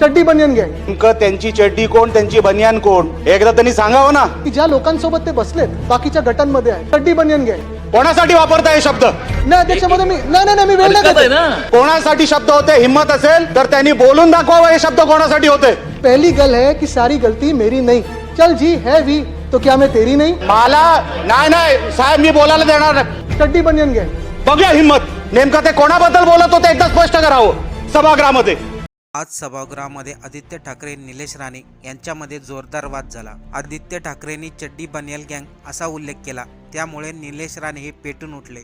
चड्डी बनियन गँग. नेमकं त्यांची चड्डी कोण त्यांची बनियान कोण? हे एकदा त्यांनी सांगावं ना. की ज्या लोकांसोबत ते बसलेत बाकीच्या गटांमध्ये आहे चड्डी बनियन गँग. कोणासाठी वापरताय हे शब्द? नाही अध्यक्षमध्ये मी नाही नाही नाही, मी वेळ नाही. ना. कोणासाठी शब्द होते? हिंमत असेल तर त्यांनी बोलून दाखवावं हे शब्द कोणासाठी होते? पहली गल है कि सारी गलती मेरी नहीं। चल जी है भी तो क्या मैं तेरी नहीं? मला नाही नाही साहेब मी बोलायला देणार नाही. चड्डी बनियन गँग. बघूया हिंमत. नेमकं ते कोणाबद्दल बोलत होते? एकदा स्पष्ट करावं. सभागृहामध्ये. आज सभागृहामध्ये आदित्य ठाकरे निलेश राणे यांच्यामध्ये जोरदार वाद झाला. आदित्य ठाकरेंनी चड्डी बनियल गँग असा उल्लेख केला. त्यामुळे निलेश राणे हे पेटून उठले.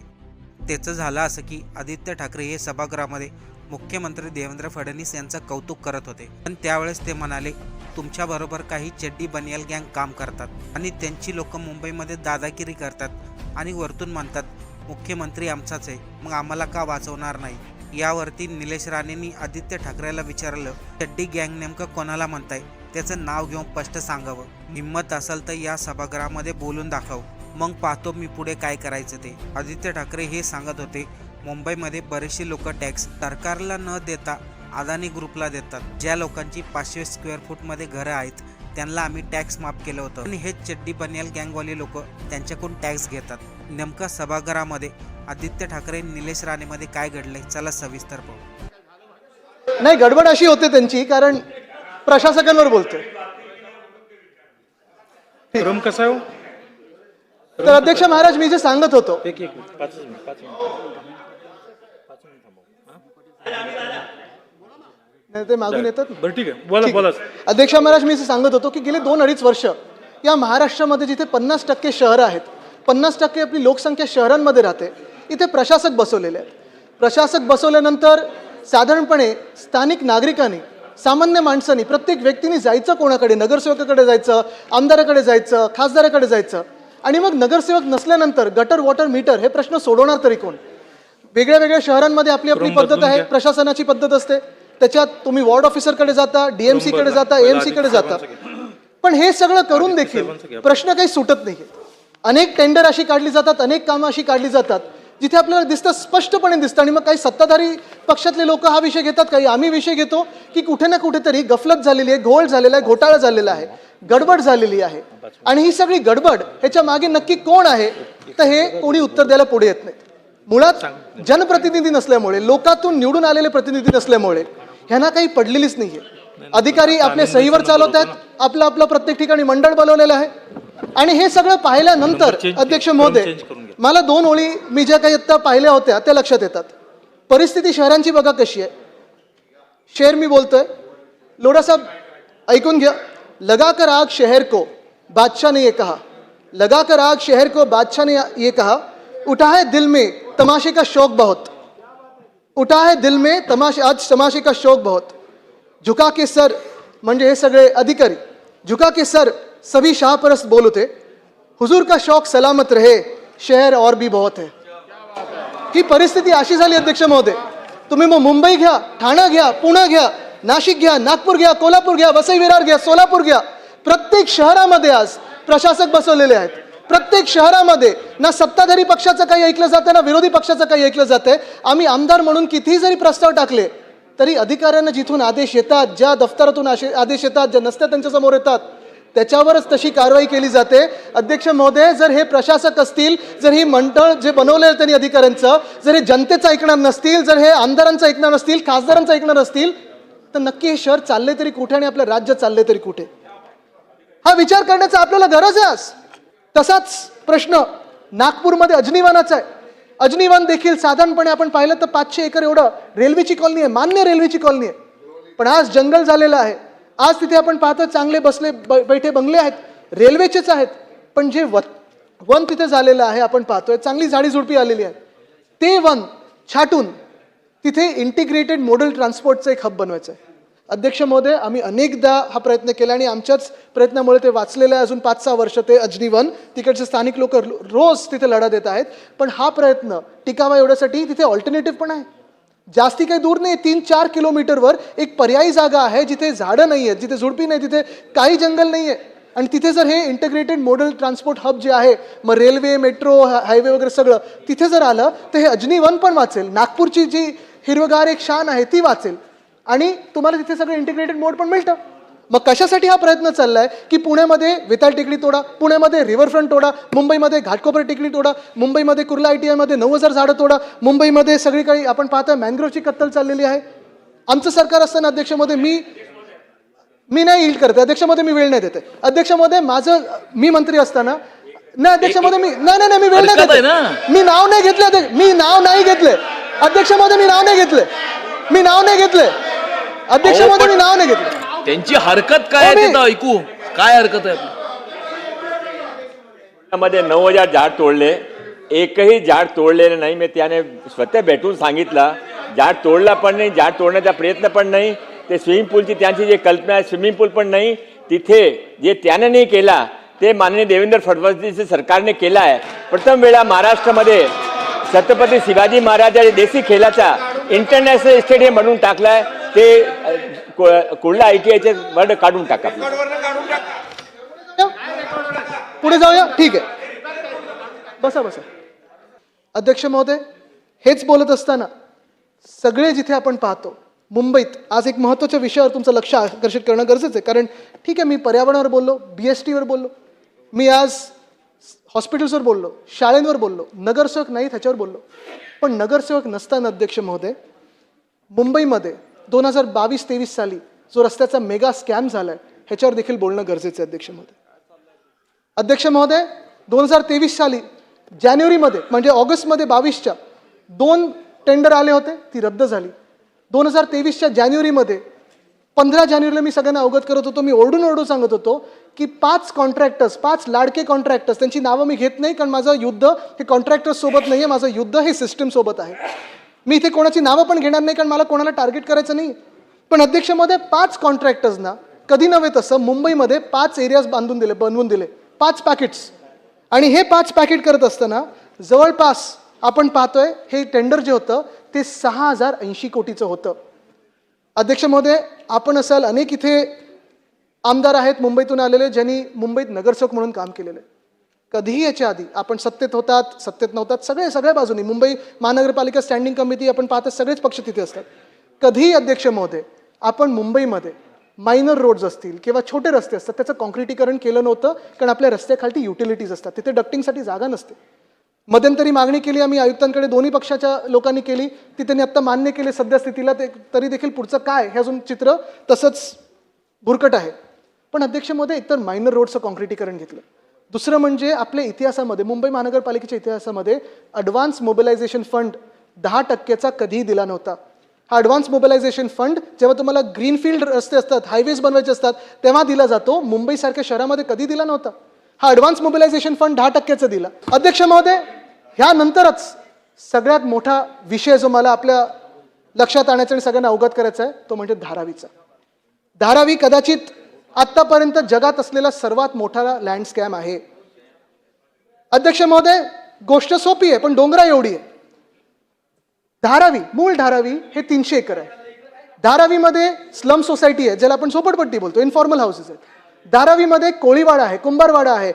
त्याचं झालं असं की आदित्य ठाकरे हे सभागृहामध्ये मुख्यमंत्री देवेंद्र फडणवीस यांचं कौतुक करत होते. पण त्यावेळेस ते म्हणाले तुमच्याबरोबर काही चड्डी बनियल गँग काम करतात आणि त्यांची लोक मुंबईमध्ये दादागिरी करतात आणि वरतून म्हणतात मुख्यमंत्री आमचाच आहे मग आम्हाला का वाचवणार नाही यावरती निलेश राणेंनी आदित्य ठाकरेला विचारलं चड्डी गँग नेमकं कोणाला म्हणताय? त्याचं नाव घेऊन स्पष्ट सांगावं. हिंमत असेल तर या सभागृहामध्ये बोलून दाखव. मग पाहतो मी पुढे काय करायचं ते. आदित्य ठाकरे हे सांगत होते मुंबईमध्ये बरेचसे लोक टॅक्स सरकारला न देता अदानी ग्रुपला देतात. ज्या लोकांची पाचशे स्क्वेअर फूटमध्ये घरं आहेत त्यांना आम्ही टॅक्स माफ केलं होतं. आणि हेच चड्डी बनियाल गँगवाले लोक त्यांच्याकडून टॅक्स घेतात. नेमकं सभागृहामध्ये आदित्य ठाकरे निलेश राणेमध्ये काय घडलंय? चला सविस्तर पाहू. नाही गडबड अशी होते त्यांची कारण प्रशासकांवर बोलतोय. क्रम कसा आहे हो? तर अध्यक्ष महाराज मी जे सांगत होतो. एक एक मिनिट पाच मिनिट पाच मिनिट. पाच मिनिट थांबव नाही, ते मागून येतात बरं ठीक आहे. बोला बोला अध्यक्ष महाराज मी जे सांगत होतो की गेले दोन अडीच वर्ष या महाराष्ट्रामध्ये जिथे पन्नास टक्के शहरं आहेत पन्नास टक्के आपली लोकसंख्या शहरांमध्ये राहते इथे प्रशासक बसवलेले आहेत. प्रशासक बसवल्यानंतर साधारणपणे स्थानिक नागरिकांनी सामान्य माणसांनी प्रत्येक व्यक्तीने जायचं कोणाकडे? नगरसेवकाकडे जायचं आमदाराकडे जायचं खासदाराकडे जायचं. आणि मग नगरसेवक नसल्यानंतर गटर वॉटर मीटर हे प्रश्न सोडवणार तरी कोण? वेगळ्या वेगळ्या शहरांमध्ये आपली आपली पद्धत आहे. प्रशासनाची पद्धत असते. त्याच्यात तुम्ही वॉर्ड ऑफिसरकडे जाता डीएमसी कडे बदला. जाता पहिला एएमसी कडे आदित्य जाता. पण हे सगळं करून देखील. प्रश्न काही सुटत नाही अनेक टेंडर अशी काढली जातात अनेक कामं अशी काढली जातात जिथे आपल्याला दिसतं स्पष्टपणे दिसतं आणि मग काही सत्ताधारी पक्षातले लोक हा विषय घेतात काही आम्ही विषय घेतो की कुठे ना कुठेतरी गफलत झालेली आहे घोळ झालेला आहे घोटाळा झालेला आहे गडबड झालेली आहे. आणि ही सगळी गडबड ह्याच्या मागे नक्की कोण आहे तर हे कोणी उत्तर द्यायला पुढे येत नाही. मुळात जनप्रतिनिधी नसल्यामुळे लोकातून निवडून आलेले प्रतिनिधी नसल्यामुळे ह्यांना काही पडलेलीच नाहीये. अधिकारी आपल्या सहीवर चालवत आहेत आपलं आपलं प्रत्येक ठिकाणी मंडळ बनवलेलं आहे. आणि हे सगळं पाहिल्यानंतर अध्यक्ष महोदय. मला दोन ओळी मी ज्या काही आत्ता पाहिल्या होत्या त्या लक्षात येतात. परिस्थिती शहरांची बघा कशी आहे. शेर मी बोलतोय. लोढा साहब ऐकून घ्या. लगाकर आग शहर को बादशाह ने ये कहा. लगाकर आग शहर को बादशाह ने ये कहा. उठा है दिल में तमाशे का शौक बहुत. उठा है दिल में तमाशे आज तमाशे का शौक बहुत। झुका के सर म्हणजे हे सगळे अधिकारी। झुका के सर सभी शाहपरस बोल होते हुजूर का शौक सलामत रहे शहर और भी बहुत है। ही परिस्थिती अशी झाली अध्यक्ष महोदय? तुम्ही मग मुंबई घ्या ठाणा घ्या पुणे घ्या नाशिक घ्या नागपूर घ्या कोल्हापूर घ्या वसई विरार घ्या सोलापूर घ्या प्रत्येक शहरामध्ये आज प्रशासक बसवलेले आहेत। प्रत्येक शहरामध्ये ना सत्ताधारी पक्षाचं काही ऐकलं जातं ना विरोधी पक्षाचं काही ऐकलं जातंय आम्ही आमदार म्हणून कितीही जरी प्रस्ताव टाकले तरी अधिकाऱ्यांना जिथून आदेश येतात ज्या दफ्तरातून आशे- आदेश येतात ज्या नसत्या त्यांच्यासमोर येतात त्याच्यावरच तशी कारवाई केली जाते. अध्यक्ष महोदय जर हे प्रशासक असतील जर ही मंडळ जे बनवले त्यांनी अधिकाऱ्यांचं जर हे जनतेचं ऐकणार नसतील जर हे आमदारांचं ऐकणार नसतील खासदारांचं ऐकणार असतील तर नक्की हे शहर चालले तरी कुठे आणि आपलं राज्य चालले तरी कुठे? हा विचार करण्याचा आपल्याला गरज आहे आज. तसाच प्रश्न नागपूरमध्ये अजनीवानाचा आहे. अजनीवान देखील साधारणपणे आपण पाहिलं तर पाचशे एकर एवढं रेल्वेची कॉलनी आहे मान्य रेल्वेची कॉलनी आहे. पण आज जंगल झालेलं आहे. आज तिथे आपण पाहतो चांगले बसले ब- बैठे बंगले आहेत रेल्वेचेच आहेत. पण जे व वन तिथे झालेलं आहे आपण पाहतोय चांगली झाडीझुडपी आलेली आहे. ते वन छाटून तिथे इंटिग्रेटेड मॉडेल ट्रान्सपोर्टचं एक हब बनवायचं आहे. अध्यक्ष महोदय आम्ही अनेकदा हा प्रयत्न केला आणि आमच्याच प्रयत्नामुळे ते वाचलेलं आहे. अजून पाच सहा वर्ष ते अजनीवन तिकडचे स्थानिक लोक रोज तिथे लढा देत आहेत. पण हा प्रयत्न टिकावा एवढ्यासाठी तिथे ऑल्टरनेटिव्ह पण आहे. जास्ती काही दूर नाही तीन चार किलोमीटरवर एक पर्यायी जागा आहे जिथे झाडं नाही आहेत जिथे झुडपी नाही तिथे काही जंगल नाही आहे. आणि तिथे जर हे इंटग्रेटेड मोडल ट्रान्सपोर्ट हब जे आहे मग रेल्वे मेट्रो हायवे वगैरे सगळं तिथे जर आलं तर हे अजनी वन पण वाचेल. नागपूरची जी हिरवगार एक शान आहे ती वाचेल. आणि तुम्हाला तिथे सगळं इंटिग्रेटेड मोड पण मिळतं. मग कशासाठी हा प्रयत्न चाललाय? की पुण्यामध्ये वेताळ टेकडी तोडा पुण्यामध्ये रिव्हरफ्रंट तोडा मुंबईमध्ये घाटकोपर टेकडी तोडा मुंबईमध्ये कुर्ला आय टी आयमध्ये नऊ हजार झाडं तोडा मुंबईमध्ये सगळी काही आपण पाहतोय मॅनग्रोवची कत्तल चाललेली आहे. आमचं सरकार असताना अध्यक्षमध्ये मी मी नाही यील्ड करते अध्यक्षमध्ये मी वेळ नाही देते. अध्यक्षमध्ये माझं मी मंत्री असताना नाही अध्यक्षमध्ये मी नाही नाही मी वेळ नाही देते. मी नाव नाही घेतले मी नाव नाही घेतले. अध्यक्षमध्ये मी नाव नाही घेतले. मी नाव नाही घेतले अध्यक्षमध्ये मी नाव नाही घेतले त्यांची हरकत काय आहे अरे. ते तर ऐकू? काय हरकत आहे? मध्ये नऊ हजार झाड तोडले एकही झाड तोडलेलं नाही. मी त्याने स्वतः भेटून सांगितलं झाड तोडला पण नाही झाड तोडण्याचा प्रयत्न पण नाही. ते स्विमिंग पूलची त्यांची जी कल्पना आहे स्विमिंग पूल पण नाही. तिथे जे त्याने नाही केला ते माननीय देवेंद्र फडणवीस सरकारने केला आहे. प्रथम वेळा महाराष्ट्रामध्ये छत्रपती शिवाजी महाराज या देशी खेळाचा इंटरनॅशनल स्टेडियम बनवून टाकलाय ते कुर्ला आय टी आयचे वर्ड काढून टाका. पुढे जाऊया? ठीक आहे. बसा बसा. अध्यक्ष महोदय हेच बोलत असताना सगळे जिथे आपण पाहतो मुंबईत आज एक महत्त्वाच्या विषयावर तुमचं लक्ष आकर्षित करणं गरजेचं आहे. कारण ठीक आहे मी पर्यावरणावर बोललो बी एस टीवर बोललो मी आज हॉस्पिटल्सवर बोललो शाळेंवर बोललो नगरसेवक नाही ह्याच्यावर बोललो. पण नगरसेवक नसताना अध्यक्ष महोदय मुंबईमध्ये दोन हजार बावीस तेवीस साली जो रस्त्याचा मेगा स्कॅम झाला आहे ह्याच्यावर देखील बोलणं गरजेचं आहे अध्यक्ष महोदय. अध्यक्ष महोदय दोन हजार तेवीस साली जानेवारीमध्ये म्हणजे ऑगस्टमध्ये बावीसच्या दोन टेंडर आले होते ती रद्द झाली. दोन हजार तेवीसच्या जानेवारीमध्ये पंधरा जानेवारीला मी सगळ्यांना अवगत करत होतो मी ओरडून ओरडून सांगत होतो की पाच कॉन्ट्रॅक्टर्स पाच लाडके कॉन्ट्रॅक्टर्स त्यांची नावं मी घेत नाही कारण माझं युद्ध हे कॉन्ट्रॅक्टर्स सोबत नाही आहे माझं युद्ध हे सिस्टीमसोबत आहे. मी इथे कोणाची नावं पण घेणार नाही कारण मला कोणाला टार्गेट करायचं नाही. पण अध्यक्षमध्ये पाच कॉन्ट्रॅक्टर्सना कधी नव्हे तसं मुंबईमध्ये पाच एरियाज बांधून दिले बनवून दिले. पाच पॅकेट्स आणि हे पाच पॅकेट करत असताना जवळपास आपण पाहतोय हे टेंडर जे होतं ते सहा हजार ऐंशी कोटीचं होतं. अध्यक्षमध्ये आपण असाल अनेक इथे आमदार आहेत मुंबईतून आलेले ज्यांनी मुंबईत नगरसेवक म्हणून काम केलेलं. आहे कधीही याच्या आधी आपण सत्तेत होतात सत्तेत नव्हतात सगळे सगळ्या बाजूनी मुंबई महानगरपालिका स्टँडिंग कमिटी आपण पाहतो सगळेच पक्ष तिथे असतात. कधीही अध्यक्ष महोदय आपण मुंबईमध्ये मायनर रोड्स असतील किंवा छोटे रस्ते असतात त्याचं कॉन्क्रिटीकरण केलं नव्हतं कारण आपल्या रस्त्याखालती युटिलिटीज असतात. तिथे डक्टिंगसाठी जागा नसते. मध्यंतरी मागणी केली आम्ही आयुक्तांकडे दोन्ही पक्षाच्या लोकांनी केली ती त्यांनी आत्ता मान्य केले सध्या स्थितीला ते तरी देखील पुढचं काय हे अजून चित्र तसंच भुरकट आहे. पण अध्यक्षमध्ये एकतर मायनर रोडचं कॉन्क्रिटीकरण घेतलं. दुसरं म्हणजे आपल्या इतिहासामध्ये मुंबई महानगरपालिकेच्या इतिहासामध्ये अडव्हान्स मोबिलायझेशन फंड दहा टक्क्याचा कधीही दिला नव्हता. हा ॲडव्हान्स मोबिलायझेशन फंड जेव्हा तुम्हाला ग्रीनफील्ड रस्ते असतात हायवेज बनवायचे असतात तेव्हा दिला जातो. मुंबईसारख्या शहरामध्ये कधी दिला नव्हता. हा ॲडव्हान्स मोबिलायझेशन फंड दहा टक्क्याचा दिला. अध्यक्ष महोदय ह्यानंतरच सगळ्यात मोठा विषय जो मला आपल्या लक्षात आणायचा आणि सगळ्यांना अवगत करायचा आहे तो म्हणजे धारावीचा. धारावी कदाचित आत्तापर्यंत जगात असलेला सर्वात मोठा लँड स्कॅम आहे. अध्यक्ष महोदय गोष्ट सोपी आहे पण डोंगरा एवढी आहे. धारावी मूळ धारावी हे तीनशे एकर आहे. धारावीमध्ये स्लम सोसायटी आहे ज्याला आपण झोपडपट्टी बोलतो इन्फॉर्मल हाऊसेस आहेत. धारावीमध्ये कोळीवाडा आहे कुंभारवाडा आहे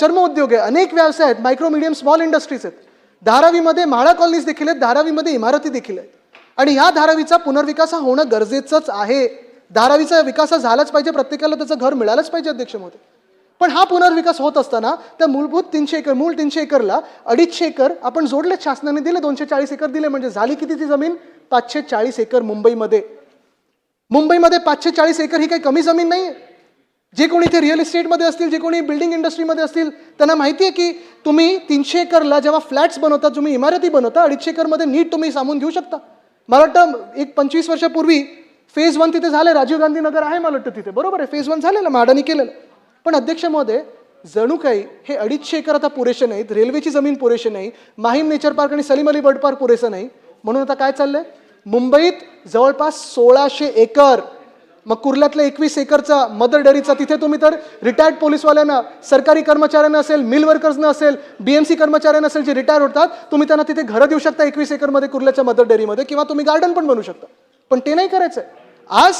चर्म उद्योग आहे अनेक व्यवसाय आहेत मायक्रो मिडियम स्मॉल इंडस्ट्रीज आहेत. धारावीमध्ये म्हाळा कॉलनीज देखील आहेत धारावीमध्ये इमारती देखील आहेत. आणि ह्या धारावीचा पुनर्विकास हा होणं गरजेचंच आहे. धारावीचा विकास हा झालाच पाहिजे प्रत्येकाला त्याचं घर मिळालंच पाहिजे अध्यक्ष महोदय पण हा पुनर्विकास होत असताना त्या मूलभूत तीनशे एकर मूळ तीनशे एकरला अडीचशे एकर आपण जोडले शासनाने दिले दोनशे चाळीस एकर दिले म्हणजे झाली किती ती जमीन? पाचशे चाळीस एकर मुंबईमध्ये. मुंबईमध्ये पाचशे चाळीस एकर ही काही कमी जमीन नाही आहे जे कोणी इथे रिअल इस्टेटमध्ये असतील जे कोणी बिल्डिंग इंडस्ट्रीमध्ये असतील त्यांना माहिती आहे की तुम्ही तीनशे एकरला जेव्हा फ्लॅट्स बनवता तुम्ही इमारती बनवता अडीचशे एकरमध्ये नीट तुम्ही सामून घेऊ शकता. मला वाटतं एक पंचवीस वर्षापूर्वी फेज वन तिथे झालं राजीव गांधी नगर आहे मला वाटतं तिथे. बरोबर आहे फेज वन झालेलं माडानी केलेलं. पण अध्यक्ष महोदय जणू काही हे अडीचशे एकर आता पुरेसे नाहीत रेल्वेची जमीन पुरेशी नाही माहीम नेचर पार्क आणि सलीम अली बर्ड पार्क पुरेसं नाही. म्हणून आता काय चाललंय? मुंबईत जवळपास सोळाशे एकर मग कुर्ल्यातल्या एकवीस एकरचा मदर डेअरीचा तिथे तुम्ही तर रिटायर्ड पोलीसवाल्यांना सरकारी कर्मचाऱ्यांना असेल मिल वर्कर्सना असेल बीएमसी कर्मचाऱ्यांना असेल जे रिटायर होतात तुम्ही त्यांना तिथे घरं देऊ शकता एकवीस एकरमध्ये कुर्ल्याच्या मदर डेअरीमध्ये किंवा तुम्ही गार्डन पण बनवू शकता. पण ते नाही करायचंय. आज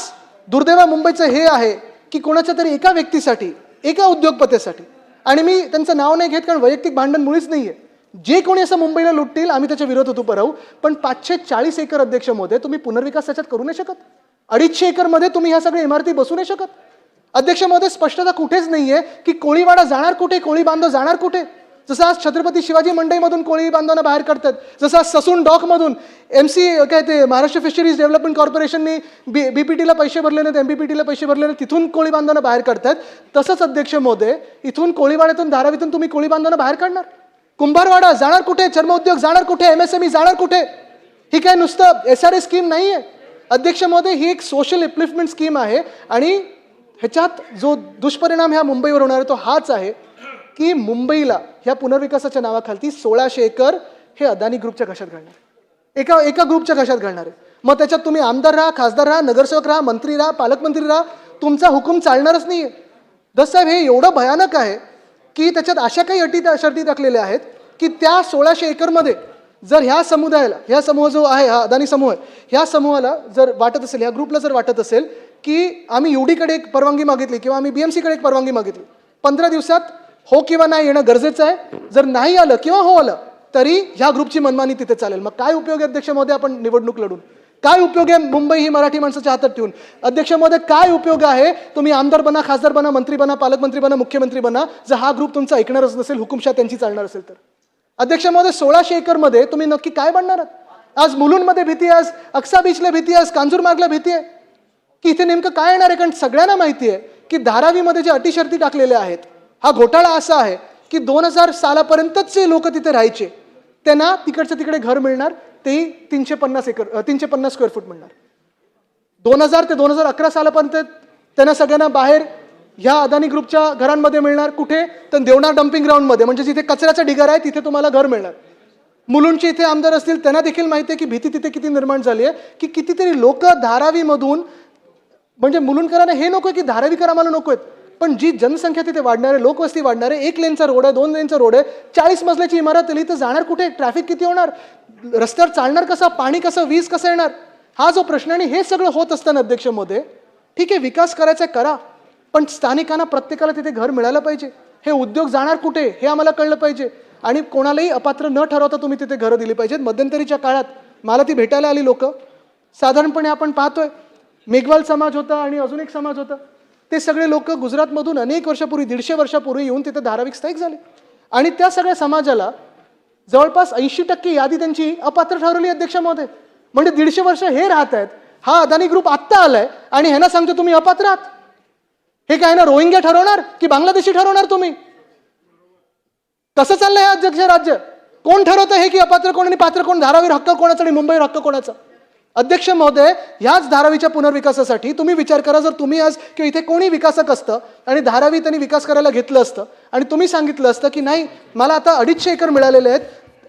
दुर्दैवा मुंबईचं हे आहे की कोणाच्या तरी एका व्यक्तीसाठी एका उद्योगपतीसाठी आणि मी त्यांचं नाव नाही घेत कारण वैयक्तिक भांडण मुळीच नाही आहे जे कोणी असं मुंबईला लुटतील आम्ही त्याच्या विरोधात उभं राहू पण पाचशे चाळीस एकर अध्यक्षमध्ये तुम्ही पुनर्विकास त्याच्यात करू नाही शकत. अडीचशे एकरमध्ये तुम्ही ह्या सगळ्या इमारती बसू नाही शकत. अध्यक्षमध्ये स्पष्टता कुठेच नाही आहे की कोळीवाडा जाणार कुठे कोळी बांधव जाणार कुठे? जसं आज छत्रपती शिवाजी मंडईमधून कोळी बांधवांना बाहेर काढतात जसं आज ससून डॉकमधून एम सी काय ते महाराष्ट्र फिशरीज डेव्हलपमेंट कॉर्पोरेशनने बी बी पी टीला पैसे भरले नाहीत एम बी पी टीला पैसे भरले नाहीत तिथून कोळी बांधवांना बाहेर काढतात. तसंच अध्यक्ष मोदे इथून कोळीवाड्यातून धारावीतून तुम्ही कोळी बांधवांना बाहेर काढणार. कुंभारवाडा जाणार कुठे? चर्मोद्योग जाणार कुठे? एम एस एम ई जाणार कुठे? ही काय नुसतं एस आर ए स्कीम नाही आहे अध्यक्ष मोदे ही एक सोशल इप्लिफ्टमेंट स्कीम आहे आणि ह्याच्यात जो दुष्परिणाम ह्या मुंबईवर होणार आहे तो हाच आहे. की मुंबईला ह्या पुनर्विकासाच्या नावाखालती सोळाशे एकर हे अदानी ग्रुपच्या घशात घालणार एका एका ग्रुपच्या घशात घालणार आहे. मग त्याच्यात तुम्ही आमदार राहा खासदार राहा नगरसेवक राहा मंत्री राहा पालकमंत्री राहा तुमचा हुकूम चालणारच नाही आहे हे एवढं भयानक आहे की त्याच्यात अशा काही अटी शर्टी टाकलेल्या आहेत की त्या सोळाशे एकरमध्ये जर ह्या समुदायाला ह्या समूह जो आहे हा अदानी समूह आहे ह्या समूहाला जर वाटत असेल ह्या ग्रुपला जर वाटत असेल की आम्ही युडीकडे एक परवानगी मागितली किंवा आम्ही बी एम सीकडे एक परवानगी मागितली पंधरा दिवसात हो किंवा नाही येणं गरजेचं आहे. जर नाही आलं किंवा हो आलं तरी ह्या ग्रुपची मनमानी तिथे चालेल. मग काय उपयोग आहे अध्यक्ष महोदय आपण निवडणूक लढून? काय उपयोग आहे मुंबई ही मराठी माणसाच्या हातात ठेवून? अध्यक्ष महोदय काय उपयोग आहे तुम्ही आमदार बना खासदार बना मंत्री बना पालकमंत्री बना मुख्यमंत्री बना जर हा ग्रुप तुमचा ऐकणारच नसेल हुकुमशाह त्यांची चालणार असेल तर? अध्यक्ष महोदय सोळाशे एकरमध्ये तुम्ही नक्की काय बनणार आहात? आज मुलुंडमध्ये भीती आहे आज अक्सा बीचला भीती आहे आज कांजूरमार्गला भीती आहे. की इथे नेमकं काय येणार आहे? कारण सगळ्यांना माहिती आहे की धारावीमध्ये जे अटी शर्ती टाकलेल्या आहेत हा घोटाळा असा आहे की दोन हजार सालापर्यंतच लोक तिथे राहायचे. त्यांना तिकडचं तिकडे घर मिळणार तेही तीनशे पन्नास एकर तीनशे पन्नास स्क्वेअर फूट मिळणार. दोन हजार ते दोन हजार अकरा सालापर्यंत त्यांना सगळ्यांना बाहेर ह्या अदानी ग्रुपच्या घरांमध्ये मिळणार कुठे? तर देवणार डम्पिंग ग्राउंडमध्ये म्हणजे जिथे कचऱ्याचा ढिगार आहे तिथे तुम्हाला घर मिळणार. मुलुंडचे इथे आमदार असतील त्यांना देखील माहिती आहे की भीती तिथे किती निर्माण झाली आहे की कितीतरी लोक धारावीमधून म्हणजे मुलुंडकरांना हे नको आहे की धारावीकर आम्हाला नको आहेत. पण जी जनसंख्या तिथे वाढणार आहे लोकवस्ती वाढणार आहे एक लेनचा रोड आहे दोन लेनचा रोड आहे चाळीस मजल्याची इमारत आली तर जाणार कुठे? ट्रॅफिक किती होणार? रस्त्यावर चालणार कसं? पाणी कसं? वीज कसं येणार? हा जो प्रश्न आणि हे सगळं होत असताना अध्यक्षमध्ये ठीक आहे विकास करायचा आहे, करा. पण स्थानिकांना प्रत्येकाला तिथे घर मिळालं पाहिजे. हे उद्योग जाणार कुठे? हे आम्हाला कळलं पाहिजे. आणि कोणालाही अपात्र न ठरवता तुम्ही तिथे घरं दिली पाहिजेत. मध्यंतरीच्या काळात मला ती भेटायला आली लोक. साधारणपणे आपण पाहतोय. मेघवाल समाज होता आणि अजून एक समाज होता. ते सगळे लोक गुजरातमधून अनेक वर्षापूर्वी दीडशे वर्षापूर्वी येऊन तिथे धाराविक स्थायिक झाले. आणि त्या सगळ्या समाजाला जवळपास ऐंशी टक्के यादी त्यांची अपात्र ठरवली अध्यक्ष महोदय. म्हणजे दीडशे वर्ष हे राहत आहेत हा अदानी ग्रुप आत्ता आलाय आणि ह्यांना सांगतो तुम्ही अपात्र आहात. हे काय ना रोहिंग्या ठरवणार की बांगलादेशी ठरवणार तुम्ही? कसं चाललंय हे अध्यक्ष राज्य? कोण ठरवतं हे की अपात्र कोण आणि पात्र कोण? धारावीर हक्क कोणाचा आणि मुंबईवर हक्क कोणाचा? अध्यक्ष महोदय ह्याच धारावीच्या पुनर्विकासासाठी तुम्ही विचार करा जर तुम्ही आज किंवा इथे कोणी विकासक असतं आणि धारावी त्यांनी विकास करायला घेतलं असतं आणि तुम्ही सांगितलं असतं की नाही मला आता अडीचशे एकर मिळालेले आहेत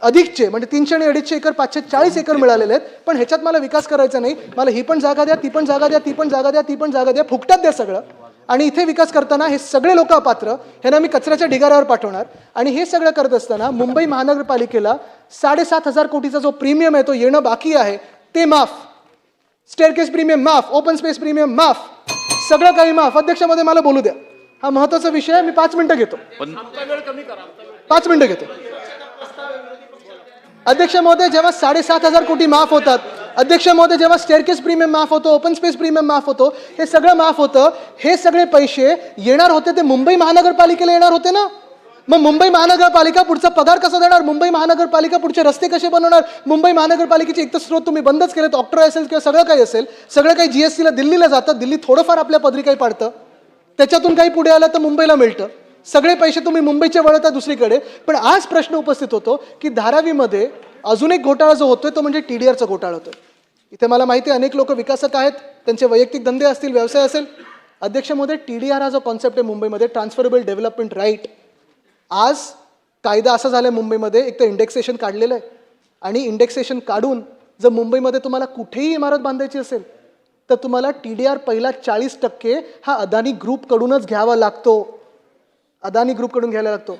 अधिकचे म्हणजे तीनशे आणि अडीचशे एकर पाचशे चाळीस एकर मिळालेले आहेत पण ह्याच्यात मला विकास करायचा नाही मला ही पण जागा द्या ती पण जागा द्या ती पण जागा द्या ती पण जागा द्या फुकटात द्या सगळं. आणि इथे विकास करताना हे सगळे लोक अपात्र ह्यांना मी कचऱ्याच्या ढिगाऱ्यावर पाठवणार. आणि हे सगळं करत असताना मुंबई महानगरपालिकेला साडेसात हजार कोटीचा जो प्रीमियम आहे तो येणं बाकी आहे ते माफ. स्टेअरकेस प्रीमियम माफ ओपन स्पेस प्रीमियम माफ. सगळं काही माफ. अध्यक्षामध्ये मला बोलू द्या. हा महत्त्वाचा विषय आहे मी पाच मिनिटं घेतो. पाच मिनिटं घेतो. अध्यक्ष महोदय जेव्हा साडेसात हजार कोटी माफ होतात अध्यक्ष महोदय जेव्हा स्टेअरकेस प्रीमियम माफ होतो ओपन स्पेस प्रीमियम माफ होतो हे सगळं माफ होतं. हे सगळे पैसे येणार होते ते मुंबई महानगरपालिकेला येणार होते ना? मग मुंबई महानगरपालिका पुढचा पगार कसा देणार? मुंबई महानगरपालिका पुढचे रस्ते कसे बनवणार? मुंबई महानगरपालिकेचे एक तर स्रोत तुम्ही बंदच केलेत ऑक्टर असेल किंवा सगळं काही असेल सगळं काही जीएसटीला दिल्लीला जातं दिल्ली थोडंफार आपल्या पदरी काही पाडतं. त्याच्यातून काही पुढे आलं तर मुंबईला मिळतं. सगळे पैसे तुम्ही मुंबईचे वळवता दुसरीकडे. पण आज प्रश्न उपस्थित होतो की धारावीमध्ये अजून एक घोटाळा जो होतोय तो म्हणजे टी डी आरचा घोटाळा होतोय. इथे मला माहिती आहे अनेक लोक विकासक आहेत त्यांचे वैयक्तिक धंदे असतील व्यवसाय असेल. अध्यक्षमध्ये टी डी आर हा जो कॉन्सेप्ट आहे मुंबईमध्ये ट्रान्सफरेबल डेव्हलपमेंट राईट आज कायदा असा झाला आहे मुंबईमध्ये एक तर इंडेक्सेशन काढलेलं आहे. आणि इंडेक्सेशन काढून जर मुंबईमध्ये तुम्हाला कुठेही इमारत बांधायची असेल तर तुम्हाला टी डी आर पहिला चाळीस टक्के हा अदानी ग्रुपकडूनच घ्यावा लागतो. अदानी ग्रुपकडून घ्यायला लागतो.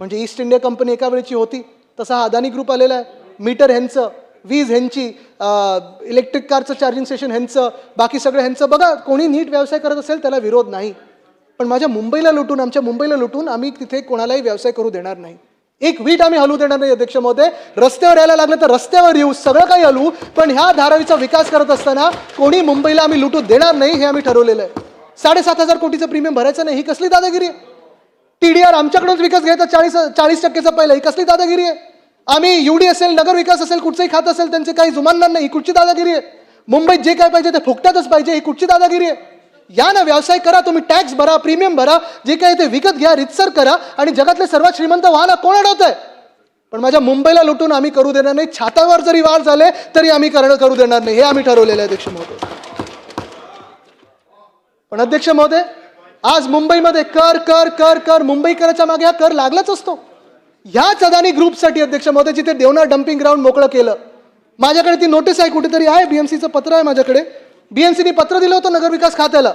म्हणजे ईस्ट इंडिया कंपनी एका वेळची होती तसा हा अदानी ग्रुप आलेला आहे. मीटर ह्यांचं वीज ह्यांची इलेक्ट्रिक कारचं चार्जिंग स्टेशन ह्यांचं बाकी सगळं ह्यांचं. बघा कोणी नीट व्यवसाय करत असेल त्याला विरोध नाही. पण माझ्या मुंबईला लुटून आमच्या मुंबईला लुटून आम्ही तिथे कोणालाही व्यवसाय करू देणार नाही. एक वीट आम्ही हलवू देणार नाही अध्यक्ष महोदय. रस्त्यावर यायला लागलं तर रस्त्यावर येऊ सगळं काही हलवू पण ह्या धारावीचा विकास करत असताना कोणी मुंबईला आम्ही लुटू देणार नाही हे आम्ही ठरवलेलं आहे. साडेसात हजार कोटीचं प्रीमियम भरायचं नाही ही कसली दादागिरी आहे? टी डी आर आमच्याकडूनच विकास घ्यायचा चाळीस चाळीस टक्केचा पहिला ही कसली दादागिरी आहे? आम्ही युडी असेल नगर विकास असेल कुठचंही खात असेल त्यांचे काही जुमानणार नाही ही कुठची दादागिरी आहे? मुंबईत जे काय पाहिजे ते फुकटातच पाहिजे ही कुठची दादागिरी आहे? या ना व्यवसाय करा तुम्ही टॅक्स भरा प्रीमियम भरा जे काही ते विकत घ्या रितसर करा आणि जगातले सर्वात श्रीमंत व्हा कोण अडवत आहे पण माझ्या मुंबईला लुटून आम्ही करू देणार नाही. छातावर जरी वार झाले तरी आम्ही करणं करू देणार नाही. हे आम्ही ठरवलेलं आहे अध्यक्ष महोदय. पण अध्यक्ष महोदय आज मुंबईमध्ये कर कर कर कर मुंबईकराच्या मागे हा कर लागलाच असतो. ह्याच अदानी ग्रुपसाठी अध्यक्ष महोदय जिथे देवना डम्पिंग ग्राउंड मोकळं केलं. माझ्याकडे ती नोटीस आहे कुठेतरी आहे बीएमसीचं पत्र आहे माझ्याकडे. बीएमसीने पत्र दिलं होतं नगरविकास खात्याला.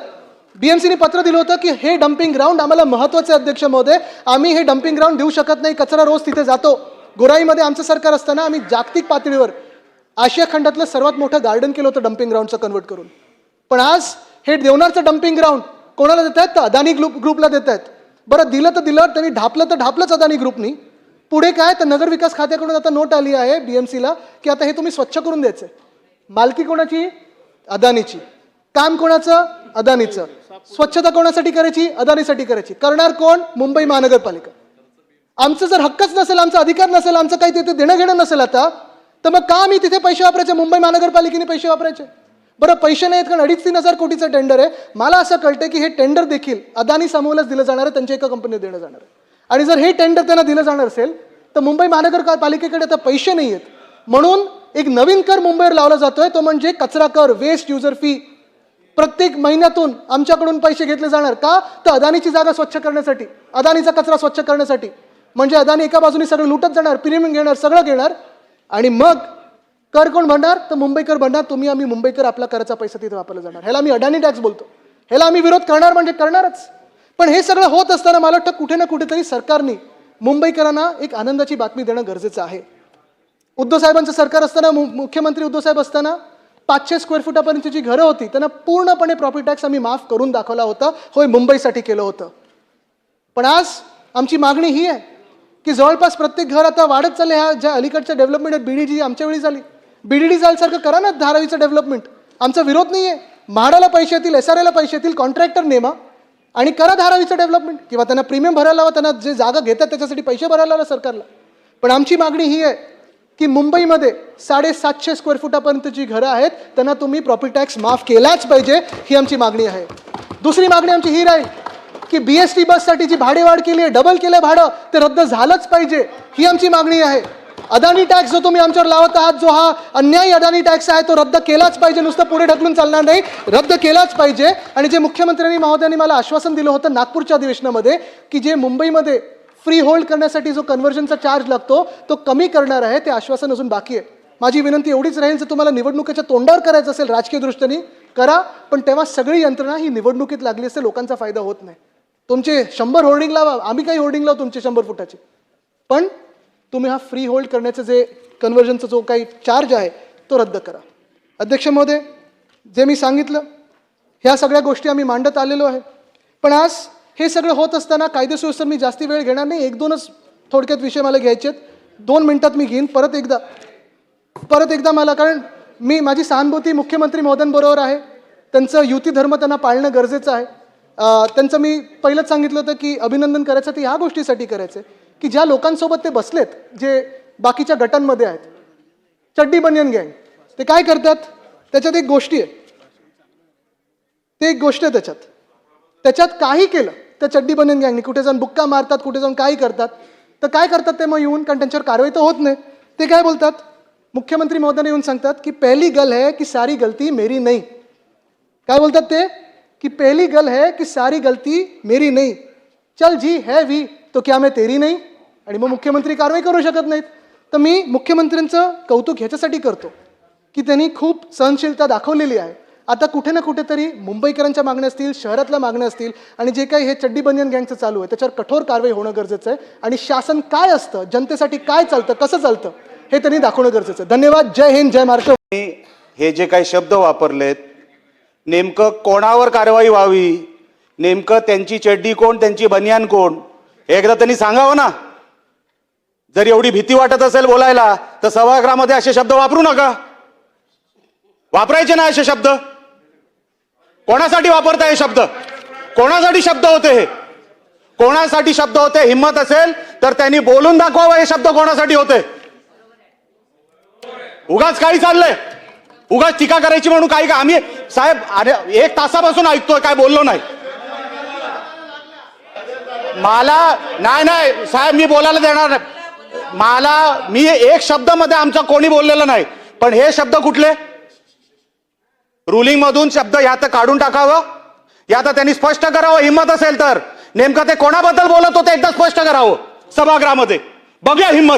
बीएमसीने पत्र दिलं होतं की हे डम्पिंग ग्राउंड आम्हाला महत्त्वाचे अध्यक्ष महोदय आम्ही हे डम्पिंग ग्राउंड देऊ शकत नाही कचरा रोज तिथे जातो. गोराईमध्ये आमचं सरकार असताना आम्ही जागतिक पातळीवर आशिया खंडातलं सर्वात मोठं गार्डन केलं होतं डम्पिंग ग्राउंडचं कन्वर्ट करून. पण आज हे देवनारचं डम्पिंग ग्राउंड कोणाला देत आहेत? तर अदानी ग्रुप ग्रुपला देत आहेत. बरं दिलं तर दिलं त्यांनी ढापलं तर ढापलंच अदानी ग्रुपनी पुढे काय? तर नगर विकास खात्याकडून आता नोट आली आहे बीएमसीला की आता हे तुम्ही स्वच्छ करून द्यायचं मालकी कोणाची? अदानीची. काम कोणाचं? अदानीचं. स्वच्छता कोणासाठी करायची? अदानीसाठी करायची. करणार कोण? मुंबई महानगरपालिका. आमचं जर हक्कच नसेल आमचा अधिकार नसेल आमचं काही तिथे देणं घेणं नसेल आता तर मग का मी तिथे पैसे वापरायचे? मुंबई महानगरपालिकेने पैसे वापरायचे? बरं पैसे नाहीत कारण अडीच तीन हजार कोटीचं टेंडर आहे. मला असं कळतं की हे टेंडर देखील अदानी समूहालाच दिलं जाणार आहे त्यांच्या एका कंपनीने देणं जाणार आहे. आणि जर हे टेंडर त्यांना दिलं जाणार असेल तर मुंबई महानगरपालिकेकडे आता पैसे नाही आहेत म्हणून एक नवीन कर मुंबईवर लावला जातोय तो म्हणजे कचरा कर वेस्ट युजर फी प्रत्येक महिन्यातून आमच्याकडून पैसे घेतले जाणार का? तर अदानीची जागा स्वच्छ करण्यासाठी अदानीचा कचरा स्वच्छ करण्यासाठी. म्हणजे अदानी एका बाजूने सगळं लुटत जाणार प्रीमियम घेणार सगळं घेणार आणि मग कर कोण भरणार? तर मुंबईकर भरणार तुम्ही आम्ही मुंबईकर आपला कराचा पैसा तिथे वापरला जाणार. ह्याला आम्ही अडाणी टॅक्स बोलतो. ह्याला आम्ही विरोध करणार म्हणजे करणारच. पण हे सगळं होत असताना मला वाटतं कुठे ना कुठेतरी सरकारने मुंबईकरांना एक आनंदाची बातमी देणं गरजेचं आहे. उद्धव साहेबांचं सरकार असताना मु- मुख्यमंत्री उद्धवसाहेब असताना पाचशे स्क्वेअर फुटापर्यंतची जी घरं होती त्यांना पूर्णपणे प्रॉपर्टी टॅक्स आम्ही माफ करून दाखवला होता. होय मुंबईसाठी केलं होतं. पण आज आमची मागणी ही आहे की जवळपास प्रत्येक घर आता वाढत चालले ह्या ज्या अलीकडच्या डेव्हलपमेंट आहेत डी आमच्या वेळी झाली. बीडीडी झाल्यासारखं करा ना धारावीचं डेव्हलपमेंट आमचा विरोध नाही आहे म्हाडाला पैसे येतील एस आर एला पैसे येतील कॉन्ट्रॅक्टर नेमा आणि करा धारावीचं डेव्हलपमेंट किंवा त्यांना प्रीमियम भरायला हवा त्यांना जे जागा घेतात त्याच्यासाठी पैसे भरायला हवा सरकारला. पण आमची मागणी ही आहे की मुंबईमध्ये साडेसातशे स्क्वेअर फुटापर्यंतची घरं आहेत. त्यांना तुम्ही प्रॉपर्टी टॅक्स माफ केलाच पाहिजे ही आमची मागणी आहे. दुसरी मागणी आमची ही राहील की बी एस टी बससाठी जी भाडेवाढ केली आहे डबल केलं भाडं ते रद्द झालंच पाहिजे ही आमची मागणी आहे. अदानी टॅक्स जो तुम्ही आमच्यावर लावत आहात जो हा अन्यायी अदानी टॅक्स आहे तो रद्द केलाच पाहिजे नुसतं पुढे ढकलून चालणार नाही रद्द केलाच पाहिजे. आणि जे मुख्यमंत्र्यांनी महोदयांनी मला आश्वासन दिलं होतं नागपूरच्या अधिवेशनामध्ये की जे मुंबईमध्ये फ्री होल्ड करण्यासाठी जो कन्व्हर्जनचा चार्ज लागतो तो कमी करणार आहे ते आश्वासन अजून बाकी आहे. माझी विनंती एवढीच राहील जर तुम्हाला निवडणुकीच्या तोंडावर करायचं असेल राजकीय दृष्टीने करा पण तेव्हा सगळी यंत्रणा ही निवडणुकीत लागली असते लोकांचा फायदा होत नाही. तुमचे शंभर होर्डिंग लावा आम्ही काही होर्डिंग लावू तुमचे शंभर फुटाचे. पण तुम्ही हा फ्री होल्ड करण्याचं जे कन्व्हर्जनचा जो काही चार्ज आहे तो रद्द करा. अध्यक्ष महोदय जे मी सांगितलं ह्या सगळ्या गोष्टी आम्ही मांडत आलेलो आहे. पण आज हे सगळं होत असताना कायदेसुव्यवस्थेवर मी जास्ती वेळ घेणार नाही. एक दोनच थोडक्यात विषय मला घ्यायचे आहेत. दोन मिनटात मी घेईन. परत एकदा परत एकदा मला कारण मी माझी सहानुभूती मुख्यमंत्री महोदयांबरोबर आहे. त्यांचं युती धर्म त्यांना पाळणं गरजेचं आहे. त्यांचं मी पहिलंच सांगितलं होतं की अभिनंदन करायचं ते ह्या गोष्टीसाठी करायचं की ज्या लोकांसोबत ते बसलेत जे बाकीच्या गटांमध्ये आहेत. चड्डी बनियन गँग ते काय करतात? त्याच्यात एक गोष्टी आहे. ते एक गोष्ट आहे त्याच्यात. त्याच्यात काही केलं त्या चड्डी बनियन गँगनी कुठे जाऊन बुक्का मारतात कुठे जाऊन काही करतात. तर काय करतात ते मग येऊन कारण त्यांच्यावर कारवाई तर होत नाही. ते काय बोलतात? मुख्यमंत्री महोदयाने येऊन सांगतात की पहिली गल है की सारी गलती मेरी नाही. काय बोलतात ते? की पहली गल है की सारी गलती मेरी नाही. चल जी है वी तो क्या मैं तेरी नाही? आणि मग मुख्यमंत्री कारवाई करू शकत नाहीत. तर मी मुख्यमंत्र्यांचं कौतुक ह्याच्यासाठी करतो की त्यांनी खूप सहनशीलता दाखवलेली आहे. आता कुठे ना कुठेतरी मुंबईकरांच्या मागण्या असतील शहरातल्या मागण्या असतील आणि जे काही हे चड्डी बनियन गँगचं चालू आहे त्याच्यावर कठोर कारवाई होणं गरजेचं आहे. आणि शासन काय असतं जनतेसाठी काय चालतं कसं चालतं हे त्यांनी दाखवणं गरजेचं आहे. धन्यवाद. जय हिंद जय महाराष्ट्र. हे जे काही शब्द वापरलेत नेमकं कोणावर कारवाई व्हावी नेमकं त्यांची चड्डी कोण त्यांची बनियान कोण हे एकदा त्यांनी सांगावं ना? जर एवढी भीती वाटत असेल बोलायला तर सभागृहामध्ये असे शब्द वापरू नका. वापरायचे ना असे शब्द. कोणासाठी वापरता हे शब्द? कोणासाठी शब्द होते हे? कोणासाठी शब्द होते? हिंमत असेल तर त्यांनी बोलून दाखवावं हे शब्द कोणासाठी होते? उगाच काही चाललंय. उगाच टीका करायची म्हणून काही का आम्ही साहेब अरे एक तासापासून ऐकतोय काय बोललो नाही. मला नाही नाही साहेब मी बोलायला देणार नाही. मला मी एक शब्दमध्ये आमचा कोणी बोललेला नाही. पण हे शब्द कुठले? रुलिंगमधून शब्द या तर काढून टाकावं. या तर त्यांनी स्पष्ट करावं. हिंमत असेल तर. नेमकं ते कोणाबद्दल बोलत होते एकदा स्पष्ट करावं. सभागृहामध्ये. बघूया हिंमत.